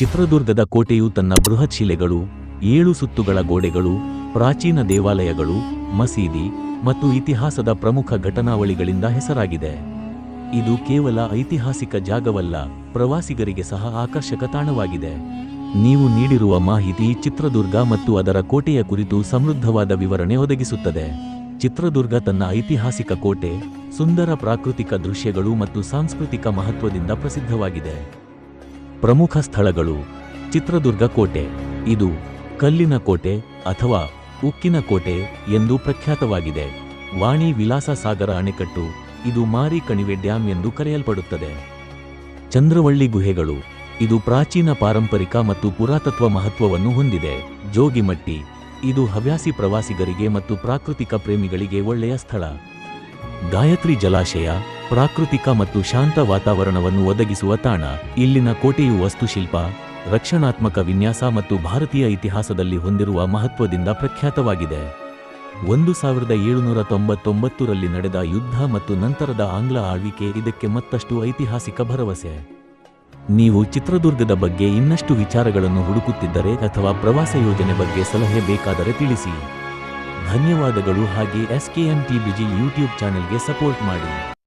ಚಿತ್ರದುರ್ಗದ ಕೋಟೆಯು ತನ್ನ ಬೃಹತ್ ಶಿಲೆಗಳು, ಏಳು ಸುತ್ತುಗಳ ಗೋಡೆಗಳು, ಪ್ರಾಚೀನ ದೇವಾಲಯಗಳು, ಮಸೀದಿ ಮತ್ತು ಇತಿಹಾಸದ ಪ್ರಮುಖ ಘಟನಾವಳಿಗಳಿಂದ ಹೆಸರಾಗಿದೆ. ಇದು ಕೇವಲ ಐತಿಹಾಸಿಕ ಜಾಗವಲ್ಲ, ಪ್ರವಾಸಿಗರಿಗೆ ಸಹ ಆಕರ್ಷಕ ತಾಣವಾಗಿದೆ. ನೀವು ನೀಡಿರುವ ಮಾಹಿತಿ ಚಿತ್ರದುರ್ಗ ಮತ್ತು ಅದರ ಕೋಟೆಯ ಕುರಿತು ಸಮೃದ್ಧವಾದ ವಿವರಣೆ ಒದಗಿಸುತ್ತದೆ. ಚಿತ್ರದುರ್ಗ ತನ್ನ ಐತಿಹಾಸಿಕ ಕೋಟೆ, ಸುಂದರ ಪ್ರಾಕೃತಿಕ ದೃಶ್ಯಗಳು ಮತ್ತು ಸಾಂಸ್ಕೃತಿಕ ಮಹತ್ವದಿಂದ ಪ್ರಸಿದ್ಧವಾಗಿದೆ. ಪ್ರಮುಖ ಸ್ಥಳಗಳು ಚಿತ್ರದುರ್ಗ ಕೋಟೆ. ಇದು ಕಲ್ಲಿನ ಕೋಟೆ ಅಥವಾ ಉಕ್ಕಿನ ಕೋಟೆ ಎಂದು ಪ್ರಖ್ಯಾತವಾಗಿದೆ. ವಾಣಿ ವಿಲಾಸ ಸಾಗರ ಅಣೆಕಟ್ಟು ಇದು ಮಾರಿ ಕಣಿವೆ ಡ್ಯಾಂ ಎಂದು ಕರೆಯಲ್ಪಡುತ್ತದೆ. ಚಂದ್ರವಳ್ಳಿ ಗುಹೆಗಳು ಇದು ಪ್ರಾಚೀನ ಪಾರಂಪರಿಕ ಮತ್ತು ಪುರಾತತ್ವ ಮಹತ್ವವನ್ನು ಹೊಂದಿದೆ. ಜೋಗಿಮಟ್ಟಿ ಇದು ಹವ್ಯಾಸಿ ಪ್ರವಾಸಿಗರಿಗೆ ಮತ್ತು ಪ್ರಾಕೃತಿಕ ಪ್ರೇಮಿಗಳಿಗೆ ಒಳ್ಳೆಯ ಸ್ಥಳ. ಗಾಯತ್ರಿ ಜಲಾಶಯ ಪ್ರಾಕೃತಿಕ ಮತ್ತು ಶಾಂತ ವಾತಾವರಣವನ್ನು ಒದಗಿಸುವ ತಾಣ. ಇಲ್ಲಿನ ಕೋಟೆಯು ವಸ್ತುಶಿಲ್ಪ, ರಕ್ಷಣಾತ್ಮಕ ವಿನ್ಯಾಸ ಮತ್ತು ಭಾರತೀಯ ಇತಿಹಾಸದಲ್ಲಿ ಹೊಂದಿರುವ ಮಹತ್ವದಿಂದ ಪ್ರಖ್ಯಾತವಾಗಿದೆ. ಒಂದು ಸಾವಿರದ ಏಳುನೂರ ತೊಂಬತ್ತೊಂಬತ್ತರಲ್ಲಿ ನಡೆದ ಯುದ್ಧ ಮತ್ತು ನಂತರದ ಆಂಗ್ಲ ಆಳ್ವಿಕೆ ಇದಕ್ಕೆ ಮತ್ತಷ್ಟು ಐತಿಹಾಸಿಕ ಭರವಸೆ. ನೀವು ಚಿತ್ರದುರ್ಗದ ಬಗ್ಗೆ ಇನ್ನಷ್ಟು ವಿಚಾರಗಳನ್ನು ಹುಡುಕುತ್ತಿದ್ದರೆ ಅಥವಾ ಪ್ರವಾಸ ಯೋಜನೆ ಬಗ್ಗೆ ಸಲಹೆ ಬೇಕಾದರೆ ತಿಳಿಸಿ. ಧನ್ಯವಾದಗಳು, ಹಾಗೆ ಎಸ್ಕೆಎಂ ಟಿ ಬಿಜಿ ಯೂಟ್ಯೂಬ್ ಚಾನೆಲ್ಗೆ ಸಪೋರ್ಟ್ ಮಾಡಿ.